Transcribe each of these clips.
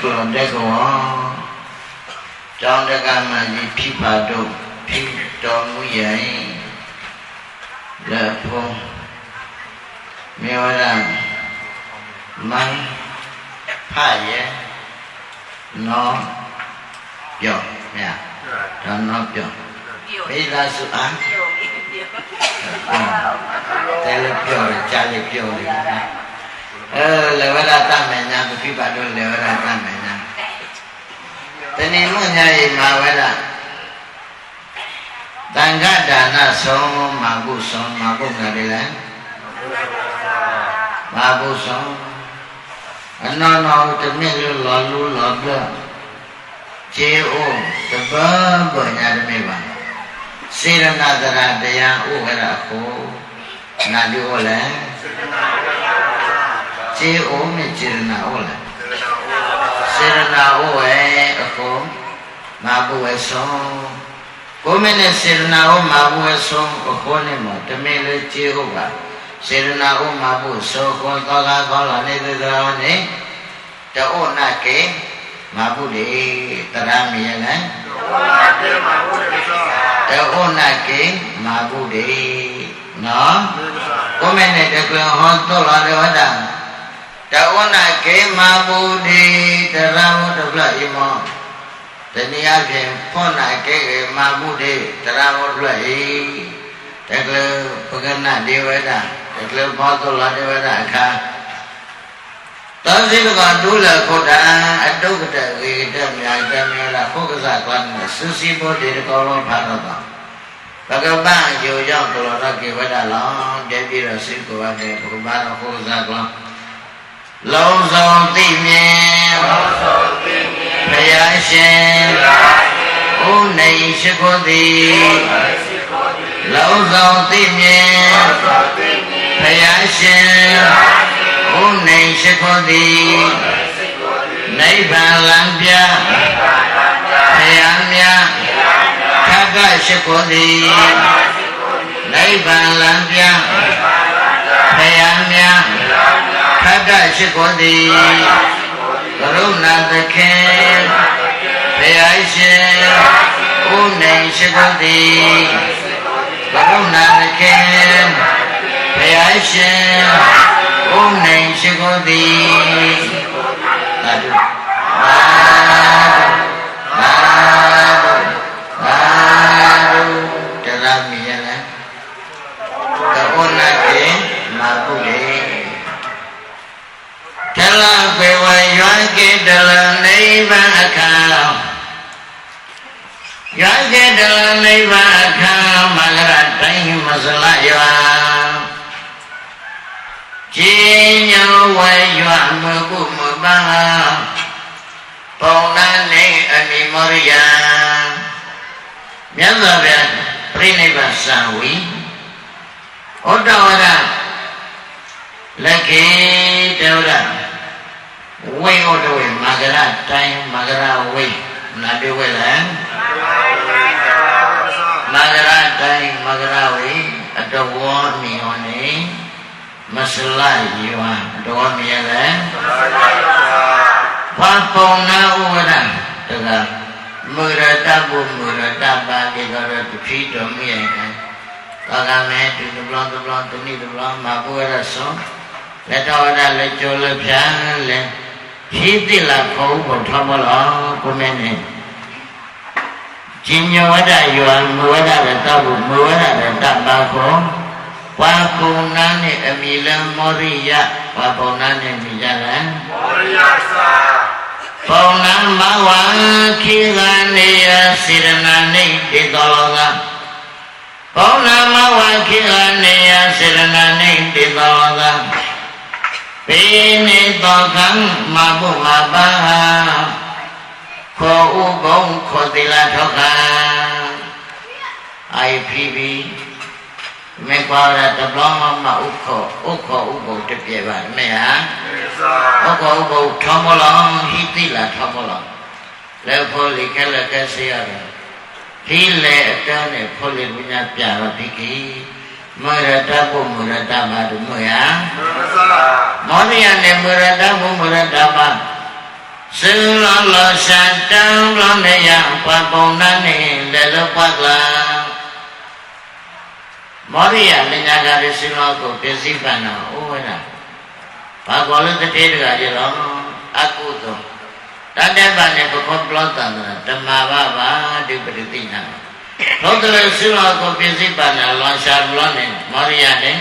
ကလောတက်ကောကျောင်းတက္ကမကြီးဖြစ်ပါတော့ဖြစ်တော်မူရဲ့လက်ဖုံးမြေဝရမန်ဖရဲ့နော်ပြောမြတ်ဒါနော်ပြောဘယ်လာစုအားတယ်လည်းပြောတယ်ကြားလည်းပြောတယ် အဲလေဝရတမညာမဖြစ်ပါတော့လေဝရတမညာတဏိမညာရေမာဝရတန်ခဒါနဆုံးမာကုဆုံးမာကုငါတွေလည်းမာကုဆုံးအနောနောတမင်လောလောလူလောပြခြေအိုးတပတ်ပညာတမေပါစေရနာတရာတရားဥဟရကိုနာဒီဟောလဲ ခြေအိုးနဲ့ခြေရနာဟောလဲစေရနာဟောဝဲအခုမာဘဝဲဆုံးကိုမင်းနဲ့စေရနာဟောမာဘဝဲဆုံးအခုနဲ့မတမင်လေးခြေဟောပါစေရနာဟောမာဘဝဆုံးကောသောကကောလာနေတဲ့တော်နဲ့တောနာကေမာဘုလေတရမီယလဲတောနာကေမာဘုလေနော်ကိုမင်းနဲ့တကွန်ဟောတော်လာတယ်ဝဒတော နာကေမာဘုလေတရမောတပလဣမောတနည်းအားဖြင့်ဖွင့်နာကေမာဘုလေတရမောတပလဣတကလပကနဒေဝဒတကလဘောတော်လာဒေဝဒအခါသောစိတကဒုလခုတံအတုကတဝေတမြာတမြလာဖုကဇကွန်သုစီဘောတေကောလောဖာတော့ဘဂဗန်ယောရောက်တော်ရကေဝဒလောင်းတပြည့်တော်စိတ်ကိုဝတဲ့ဘုရားတော်ဖုကဇကွန် လုံးစုံသိမြင်ဘုရားရှင်ဥနေရှိခိုးသည်လုံးစုံသိမြင်ဘုရားရှင်ဥနေရှိခိုးသည်နိဗ္ဗာန်လမ်းပြဘုရားမြတ်ခက္ကရှိခိုးသည်နိဗ္ဗာန်လမ်းပြဘုရားမြတ် ခက္ကရှိခိုးသည်ကရုဏာသခင်ဘုရားရှင်ဥနေရှိခိုးသည်ကရုဏာသခင်ဘုရားရှင်ဥနေရှိခိုးသည်သာဓုသာဓုသာဓုသာဓုတရမီယလည်းတောနာကေမာပုလေတ လပေဝရွာကေတလနိဗ္ဗာန်အခါရွာကေတလနိဗ္ဗာန်အခါမဂရတိုင်းမစလရွာကျင်းညဝဲရွာမကုမပါပုံနာနေအနိမောရိယမြတ်စွာဘုရားပြိဋိဘသံဝီဩတဝရလက်ခေတဝရ ဝိဩတဝေမဂရတိုင်းမဂရဝိနာတိဝေလံမဂရတိုင်းမဂရဝိအတဝောနိယောနေမစလယောအတဝောနိယလေဘာပုံနာဥဝရတကမူရတဘုမူရတပါတိကရတခိတော်မြဲကသာကမဲဒီဘလောဘလောတနိဘလောမဘုရဆောလက်တော်ရလက်ကျော်လက်ဖြန်းလက် ဖြည့်တိလာခေါ်ဖို့ထမလားကိုမင်းနဲ့ကျင်ညဝဒယောမဝဒရတဘုမဝဒရတပါခေါ်ဝါကုဏနဲ့အမိလမောရိယဝါပုံနာနဲ့မိကြလားပုံနာမဝံခိကနေယစေရနာနေတေတော်ကပုံနာမဝံခိကနေယစေရနာနေတေတော်က ပေနေတော်ကံမဘုမပါခောဥကုံခောတိလာထောကအိုင်ဖီဘီမေကွာရတဘလောမမဥခောဥခောဥပုတပြေပါမေဟာဥခောဥပုထောမလောဟိတိလာထောမလောလေဖောလီကလကဆေရတယ်ဒီလေအတန်းနဲ့ဖောလီပညာပြတော့ဒီကီ မရတဘုမရတမတို့မရမောနိယနဲ့မရတဘုမရတမစေလောလောရှာတံလောနေယပပုံနာနေလေလောပကလာမောရိယလင်္ကာကရစေလောကိုပစ္စည်းပန္နောဩဝဒဘာကောလတတေတကရလောအကုသောတတ္တပနေပခောပလောတံဓမ္မာဘဘာဒိပတိတိနာ လောကလေစေလောကိုပစ္စည်းပန္နောလောရှာလောနေမောရိယနေ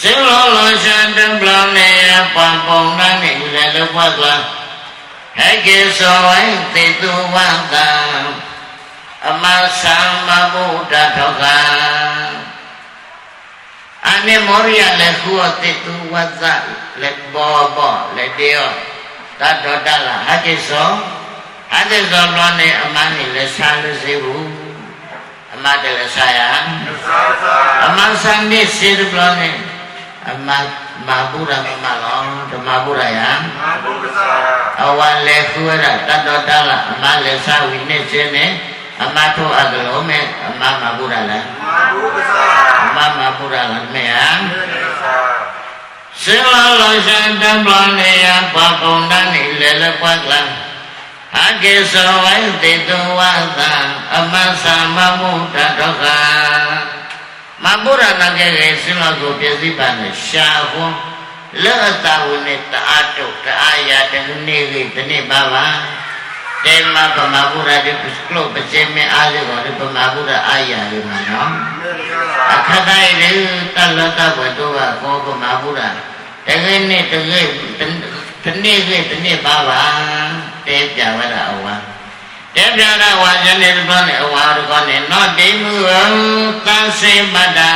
စေလောလောရှာတံလောနေယပပုံနာနေလေလောပကလာဟေကေသောဝိတေတုဝတ္တအမသမ္မဗုဒ္ဓထောကအနေမောရိယလေခုအတေတုဝတ္တလေဘောဘောလေတေယောတတောတလာဟကေသောဟတေသောလောနေအမနိလေဆာလစေဘူးအမတလေဆာယအမသံနေစေတဘလောနေအမမာဘုရမမလောဓမ္မဘုရယံအဝါလေခုရတတ္တတလအမလေသဝိနေစေနေ အမထောအကလုံးမဲ့အမမဘုရားလားအမမဘုရားလားမေယစေလလောရှင်တံပလနေယပပုံတန်နေလေလပတ်လံ အကေသောဝိတေတောဝသအမသမမုဒ္ဒတောကမဘုရားနာကေစေလကိုပြည့်စည်ပါနဲ့ရှာဟောလောအတာဝနဲ့တအားတုတ်တအားရတနေ့လေးဒီနေ့ပါပါတေမပမဘုရားဒီကလုပစေမအားလေးကိုဒီပမဘုရားအာရလေးမှာနော်အခက်တိုင်းလေတလတဘတောကဘောပမဘုရားတကယ်နဲ့တကယ် ဒီနေ့လေးဒီနေ့ပါပါတေပြဝရအဝါတေပြရဝါဇနေဘောနဲ့အဝါရကောနဲ့နောတိမှုသံစေမတ္တာ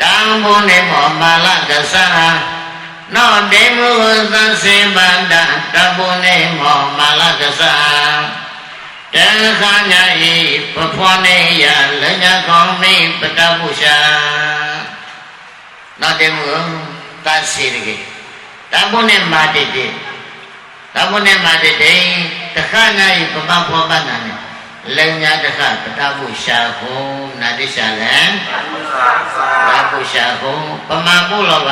တံဘုန်နေမောမာလကသရာနောတေမုသံစေမန္တတဘုန်နေမောမာလကသတေခာညာဤပဖွာနေယလညာကောင်းမိပတပုရှာနောတေမုသံစေရကေ တဘုန်နေမာတိတိတဘုန်နေမာတိတိတခာညာဤပပဖောပနာနေလညာတခပတပုရှာဟုနာတိရှာလံဘာပုရှာကိုပမာပုလောဘ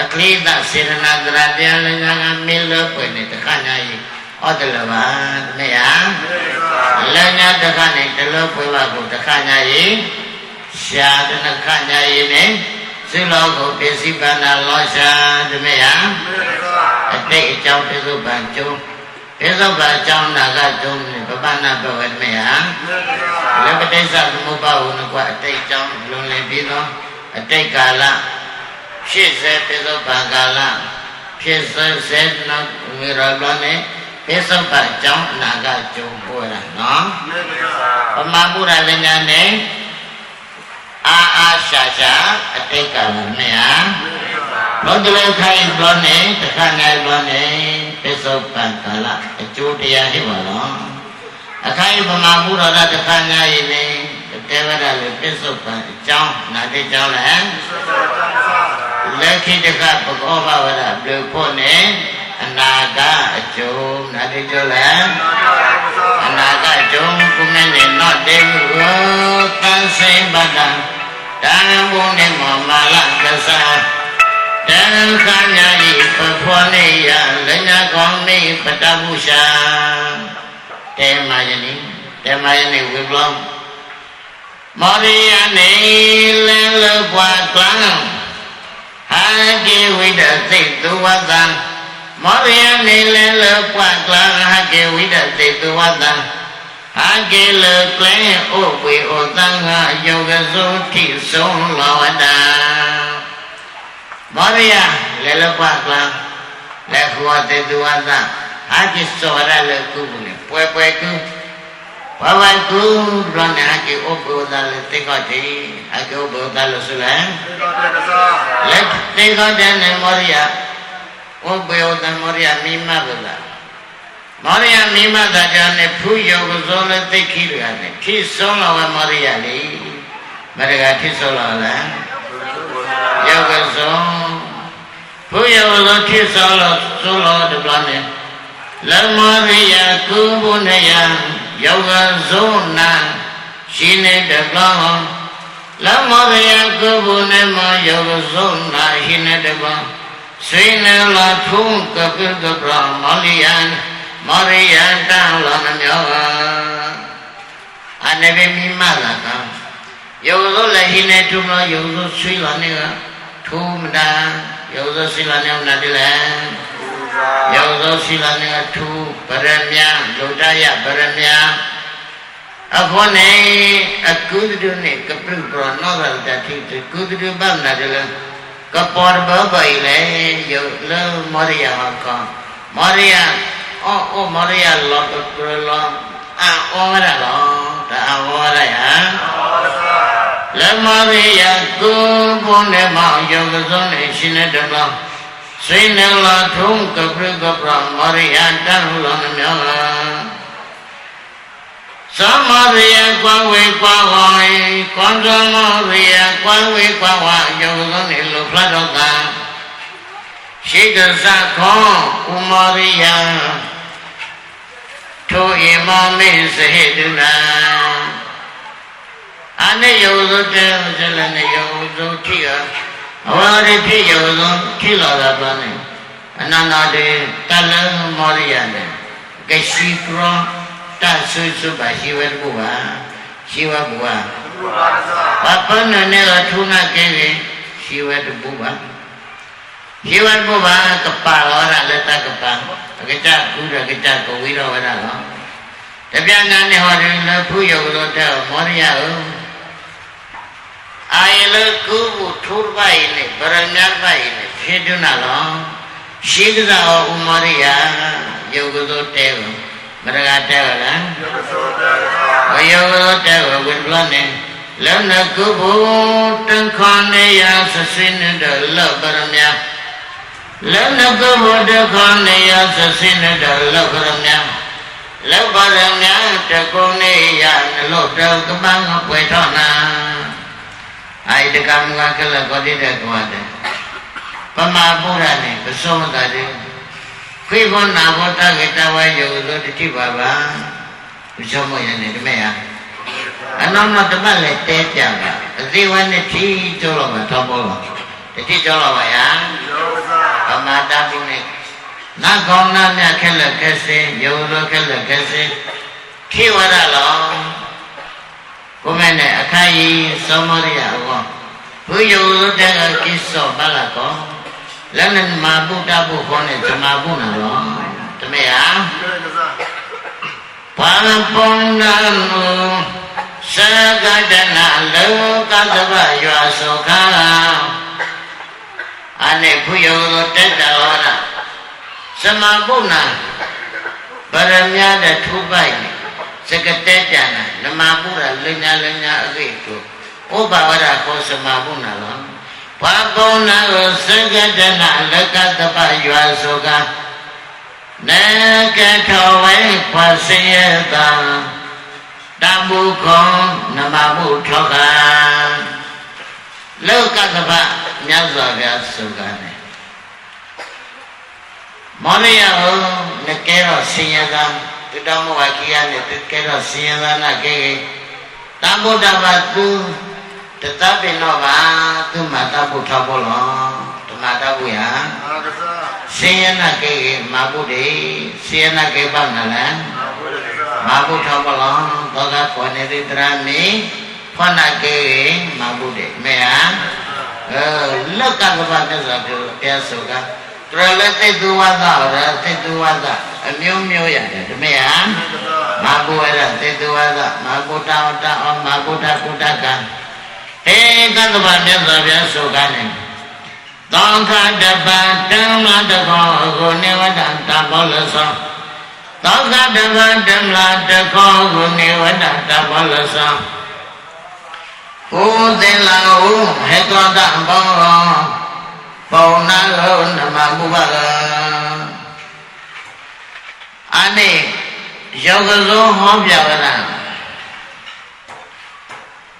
အခလိတစေရနာတရာတရားလည်းငါမေလပွင့်နေတခဏကြီးဩတလဘာမေယလည်းညာတခဏနဲ့တလောပွင့်ပါကိုတခဏကြီးရှာတနခဏကြီးနဲ့ စိလောကိုပစ္စည်းပန္နာလောရှာတမေယအတိတ်အကြောင်းပြစုပန်ကျုံပြစုပန်အကြောင်းနာကကျုံနဲ့ပပနာဘဝမေယလည်းပဋိစ္စသမုပ္ပါဝနကွအတိတ်အကြောင်းလွန်လည်ပြီးတော့အတိတ်ကာလဖြစ်စေပြစ္ဆုတ်ပံကာလဖြစ်စေစေနောက်ဝိရလောနဲ့ပြစ္ဆုတ်ပံအကြောင်းအနာကကြုံပေါ်တာနော်ပမဗုဒ္ဓလည်းညာနဲ့ အာအာရှာရှာအတိတ်ကာလနဲ့ဟာဘောဓလေခိုင်လောနဲ့တခါနိုင်လောနဲ့ပြစ္ဆုတ်ပံကာလအကျိုးတရားဟိပါတော့အခိုင်ပမဗုဒ္ဓတခါနိုင်ရင်တေဝရလည်းပြစ္ဆုတ်ပံအကြောင်းနာတိကြောင်းလည်းလက်ခိတကပကောဘဝရပြေဖို့နဲ့အနာကအကျုံးနာတိကြောလည်းအနာကအကျုံးကုမနဲ့နော့တေမှုသံ စိမ္ပတံတံဘုံနဲ့မောမာလကစားတံခာညာဤပဖွာနေယလညာကောင်းနေပတဗုရှာတေမယနိတေမယနိဝိပလောမောရိယနေလဲလပွားကံဟာကေဝိဒသိတုဝတံမောရိယနေလဲလပွားကံဟာကေဝိဒသိတုဝတံ ဟာကေလကလဲဥဝေဩတံငါယောဂဇုတိဆုံးလောဝတံမောရိယလဲလပွားကံလဲခွာသိတုဝတံဟာကေစောရလကုနေပွဲပွဲကုဝဝကုရဏအကေဥပ္ပဒလတေကတိအကေဥပ္ပဒလဆုလံလက်တေကတဲ့နမောရိယဥပ္ပယောတမောရိယမိမဗလာ မောရိယမိမသာကြနဲ့ဖူးယောကဇောလည်းသိခိရနဲ့ခိဆုံးလာဝမောရိယလေမရကခိဆုံးလာလားယောကဇောဖူးယောကဇောခိဆုံးလာဆုံးလာတပလာနဲ့လမောရိယကုဘုနယယောဂဇုနာရှင်နေတဲ့ကောင်းလမောရယကုဘုနေမယောဂဇုနာရှင်နေတဲ့ကောင်းစိနေလာထုံးကပိကပရမောလီယံ မောရိယံတံလောနမြောအနေဘေမိမလာကယောဇောလည်းဟိနေထုံလောယောဇောဆွေလာနေကထုံမတာယောဇောဆွေလာနေနာတိလေယောဇောဆွေလာနေကထုပရမယလုတယပရမယအခုနေအကုဒုနေကပိပရနောရတတိကုဒုဗန္နာတယ်ကပေါ်ဘဘိလေယောလောမောရိယဟောမောရိယ အော်အော်မောရိယလောကပရလောအာဩဝရလောဒါဩဝရယလမရိယကုဘုန်နေမောယောဂဇုံနေရှင်တဲ့တလောစိနေလာထုံးကပရကပရမောရိယတန်လောနမြောသမရိယကွာဝေကွာဝါကွန်သမရိယကွာဝေကွာဝါယောဂဇုံနေလောဖလာတော့ကရှိကစခောဥမာရိယ ထိုဣမမေစဟိတုနာအနေယောဇုတေဇလနေယောဇုတိယအဝရတိယောဇုတိလာတာပါနေအနန္တတေတလမောရိယနေကရှိကရောတဆုစုပါရှိဝဲဘူပါရှိဝဘူပါပပနနေကထုနာကေရှိဝဲဘူ ပါရှိဝဲဘူပါကပါရောရလက်တကပါအကကြကုရကကြကိုဝိရောဝရလောတပြဏနဲ့ဟောတယ်လဖူယောလို့တဲ့မောရိယဟုတ်အာယလကုဘုထုရပိုင်နဲ့ဗရဏပိုင်နဲ့ဖြည့်တွနာလောရှိကစားဩဥမာရိယယောဂသောတဲကိုမရကတဲကိုလားဘယောဂသောတဲကိုဝင်ပလနဲ့လောနကုဘုတံခန္နေယသစိနေတဲ့လောဗရမယ လောနကုဘုတံခန္နေယသစိနေတဲ့လောဗရမယလောဗရမယတကုံနေယနလောတောကပံပွေထောနာအိုက်တကမကကလကောတိတဲ့ကွာတဲ့ပမာပုရနဲ့ပစုံတာတဲ့ခွေဘောနာဘောတကေတဝယောဇောတတိပါပါဘုရားမရနဲ့တမဲရအနောက်မှာတပတ်လည်းတဲကြတာအသေးဝနဲ့ထီကျော်တော့မှာထောက်ပေါ်တော့တတိကျော်တော့ပါယာ ပမာတာပုနဲ့နာကောင်းနာမြခက်လက်ခက်စင်းယောဇောခက်လက်ခက်စင်းခေဝရလောကိုမဲနဲ့အခါကြီးသောမရိယဘောဘုယောတကကိစ္ဆောပါလာကောလည်းနဲ့မာဘုဒ္ဓဘုခေါ်နဲ့ဇမာဘုနာရောတမေဟာဘာလပုံနာနုသကတနာလောကသဗ္ဗရွာသောခာအ နေဘုယောတက်တော်ရဇမာဘုနာဗရမယတဲ့ထုပိုက်စကတဲ့ကြနာနမဘုရလညာလညာအကိတုဩဘာဝရခောဇမာဘုနာလောဘာကုဏကိုစင်္ကတနာလကတပရွာဆိုကနေကထောဝဲခွာစင်ရတာတမုခောနမဘုထောကလောကတပ မြတ်စွာဘုရားဆိုကနေမောရယဟောနကဲတော့စင်ရတာတတော်မဝကိယနဲ့တကဲတော့စင်ရတာနာကေတမ္ဗုဒ္ဓဘာသူတတပိနောပါသူမတဘုထောဘောလောဓမ္မတဘုယစေယနာကေမဘုဒ္ဓေစေယနာကေပနာလံမဘုထောဘောလောသောကခောနေတိတရမေဖောနာကေမဘုဒ္ဓေမေဟာ အဲလက်ကကပမြတ်စွာဘုရားတရားဆိုကတရလက်သိတုဝါဒရသိတုဝါဒအမျိုးမျိုးရတယ်ဓမေဟာမဘုရသိတုဝါဒမဘုဒ္ဓဝတ္တဩမဘုဒ္ဓကုတ္တကံဧကသဗ္ဗမြတ်စွာဘုရားဆိုကနေသောခတပတံမတကောကိုနေဝတ္တတဘောလသောသောခတပတံမတကောကိုနေဝတ္တတဘောလသော ဘုသင်လာဟုဟေတောတဘောပုံနာလောနမဘုဗ္ဗကအနေယောဂဇောဟောပြပါလား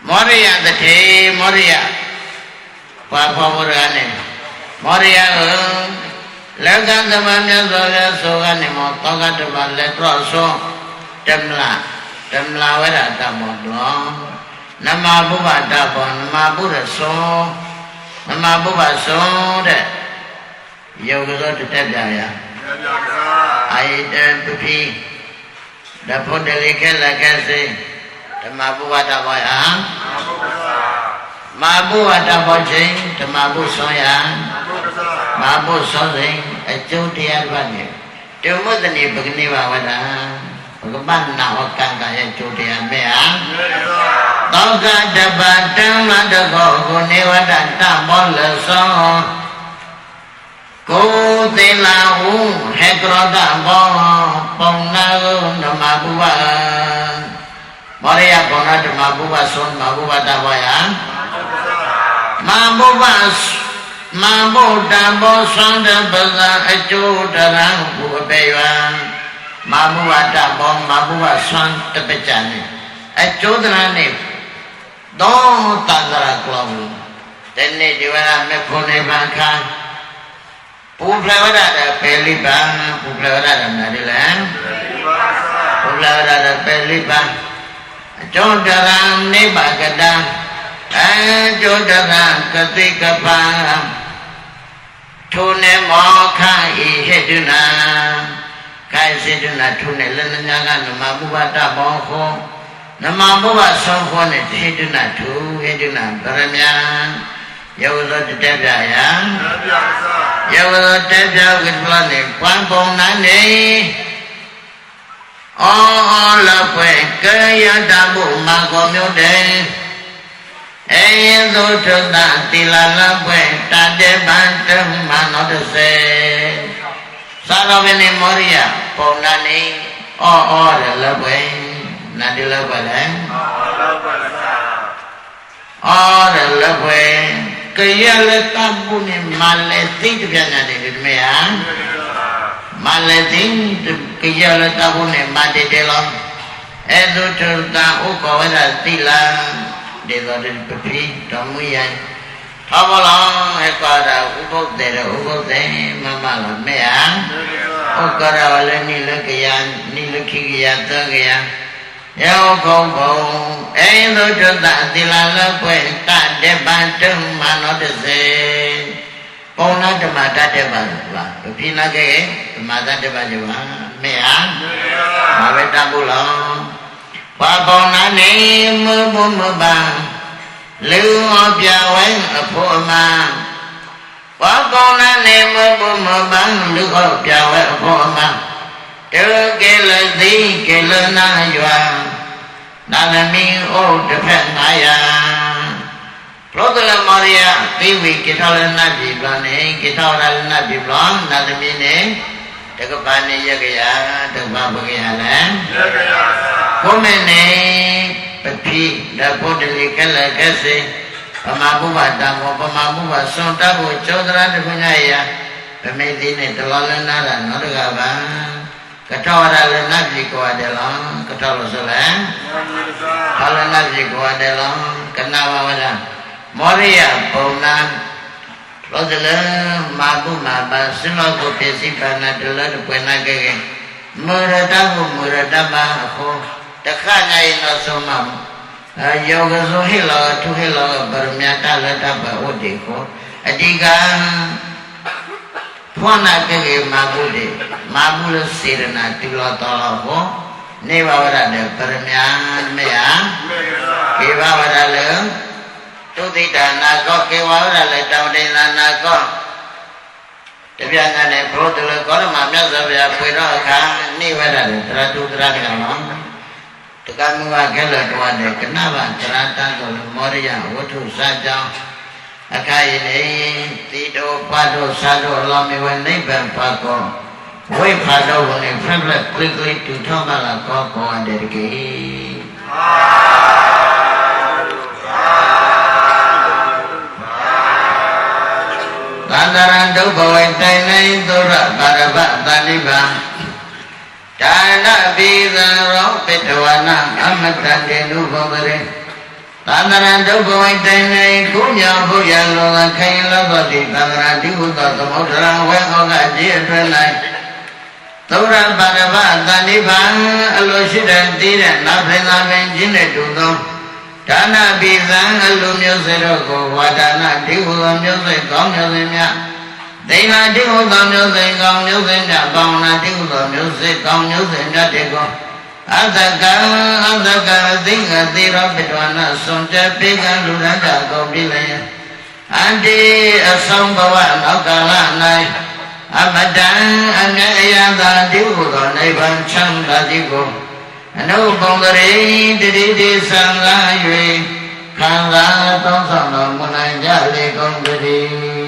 မောရိယတထေမောရိယဘာဖော်ဘုရားနဲ့မောရိယကိုလက္ခဏသမမြတ်စွာဘုရားဆိုကနေမောသောကတမလက်တော်ဆုံးတမလားတမလားဝရတမောတော် နမဘုဗ္ဗတဘောနမဘုရဆုံးနမဘုဗ္ဗဆုံးတဲ့ယောဂသောတတက်ပြရာအာယတံပုဖိဓဖုတလေခဲလကစေဓမ္မဘုဝတ္တဘောယမာဘုဝတ္တဘောချင်းဓမ္မဘုဆုံးယမာဘုဆုံးစဉ်အကျုံးတရားတစ်ပါးနဲ့တုမုဒ္ဒနေပဂနိဝဝဒံ ဘဂဗန္နာဟောကံကရဲ့ကျိုးတရားမဲ့ဟာသောကတပတံမတကောကိုနေဝတတမောလသောကိုသေလာဟုဟေကရတဘောပုံနာနမဘူဝမောရယပုံနာဓမ္မဘူဝသွန်မဘူဝတဘောယမဘူဝမဘုဒ္ဓဘောသံတပဇာအကျိုးတရံဘုအပေယံ မဘုဝတဘောမဘုဝသံတပကြံနေအကျိုးတရံနေတော့တန္တရာကလောတနေ့ဒီဝရမေဖို့နေပါခါပူဖလဝဒတပေလိပံပူဖလဝဒတနာဒီလံပူဖလဝဒတပေလိပံအကျိုးတရံနိဗ္ဗာကတံအကျိုးတရံကတိကပံထိုနေမောခဤဟေတုနာ ခိုင်စေတုနာထိုနေလနညာကနမဘုဘတဘောခောနမဘုဘသောခောနဲ့ဟေတုနာထိုဟေတုနာဗရမယယောသောတတက်ပြယယောသောတက်ပြဝိပ္ပလနဲ့ကွမ်းပုံနာနေအောလဖွေကေယတဘုမကောမြို့တဲ့အေယသုထတတိလလပွေတတေပံတမနောတစေ သာရဝိနေမောရိယပုံနာနေအောအောရလပွေနာတိလပွေလေအောရလပွေကရလတပုနေမလေသိတပြန်နေတယ်ဒီမေယမလေသိကရလတပုနေမတေတေလောအဲသုထတဥပ္ပဝဒတိလံဒေသောတိပပိတော်မူယံ သောဘလောဧကာရဥပုသေရဥပုသေမမလမေယဩကာရဝလနိလကယနိလခိကယသကယယောကုံဘုံအိန္ဒုတတတိလလပွေတတေပံတုမနောတစေပုံနာဓမ္မတတေပံလားပပိနာကေဓမ္မတတေပံကြောမေယဘာဝေတပုလောဘာပေါနာနေမဘုမပံ လူဟောပြဝဲအဖို့အမဘာပေါနာနေမဘုမပံလူဟောပြဝဲအဖို့အမတေကေလသိကေလနာယွာနာသမီဩတစ်ဖက်ငါယလောကလမောရိယသိဝိကိထောလနာပြီပလနေကိထောရလနာပြီပလနာသမီနေတကပါနေယကယတကပါဘဂယလည်းယကယကိုမနေ ပပိဓဗုဒ္ဓလိကလကစေပမဘုဘတံဘောပမဘုဘသွန်တတ်ဖို့ကျောဒရတပညာယဗမေတိနဲ့တလောလနာရနောတကပါကထောရလနပြီကောတယ်လောကထောလို့ဆိုလဲဟာလနပြီကောတယ်လောကနာဘဝဒမောရိယပုံနာလောကလမာကုမာပါစင်လောကိုပစ္စည်းပါဏတလတပွင့်နာကေမရတဟုမရတပါဟော တခဏနိုင်တော့ဆုံးမအယောဂဇောဟိလောထုဟိလောဗရမတလတပဝတိခောအတိကဖွဏကေကေမာကုတိမာကုလစေရနာတိလောတော်ဟောနေဘဝရတဲ့ဗရမမေယကေဘဝရလေသုတိတနာကောကေဝဝရလေတောင်းတေနာကောတပြညာနဲ့ဘုဒ္ဓလေကောရမမြတ်စွာဘုရားဖွေတော့အခါနိဝရတဲ့တရတုတရကံနော် တက္ကမဝကဲလတော်တဲ့ကနဗတရတန်တော်မောရိယဝတ္ထုစာကြောင်းအခါယနေတိတောပတောသာတောလောမေဝနိဗ္ဗာန်ပါကောဝိဖာတော်ဝင်ဖက်ဖက်ကွိကွိတူထောကလာကောကောအန္တရကေသန္တရံဒုဗ္ဗဝေတိုင်နေသုရပါရပတန်နိဗ္ဗာန် ဒါနပိသံရောပိတဝနာအမတံတေနုဘောပရေသန္တရံဒုဗ္ဗဝေတိုင်နေကုမြောဘုရားလောကခိုင်လောကတိသန္တရံဒီဟုသောသမုဒ္ဒရာဝေဟောကကြည်အတွဲ၌သုရပါရပတန်နိဗ္ဗာန်အလိုရှိတဲ့တည်တဲ့နတ်ဖေသာပင်ခြင်းနဲ့တူသောဒါနပိသံအလိုမျိုးစေတော့ကိုဝါဒနာဒီဟုသောမျိုးစေကောင်းမျိုးစေများ ဒိဋ္ဌာတိဟုသောမျိုးစိန်ကောင်းမျိုးစိန်တပေါင်းနာတိဟုသောမျိုးစိန်ကောင်းမျိုးစိန်တတေကောအတကံအတကံသိင္ကသေရောပိတဝနာစွန်ကြပေကံလူရတကုန်ပြီလေအန္တိအဆုံးဘဝနောက်ကာလ၌အမတံအငယ်အယတာတိဟုသောနိဗ္ဗာန်ချမ်းသာတိကိုအနုပုံတရေတတိတိသံဃာ၍ခံစားသုံးဆောင်တော်မူနိုင်ကြလေကုန်သတည်း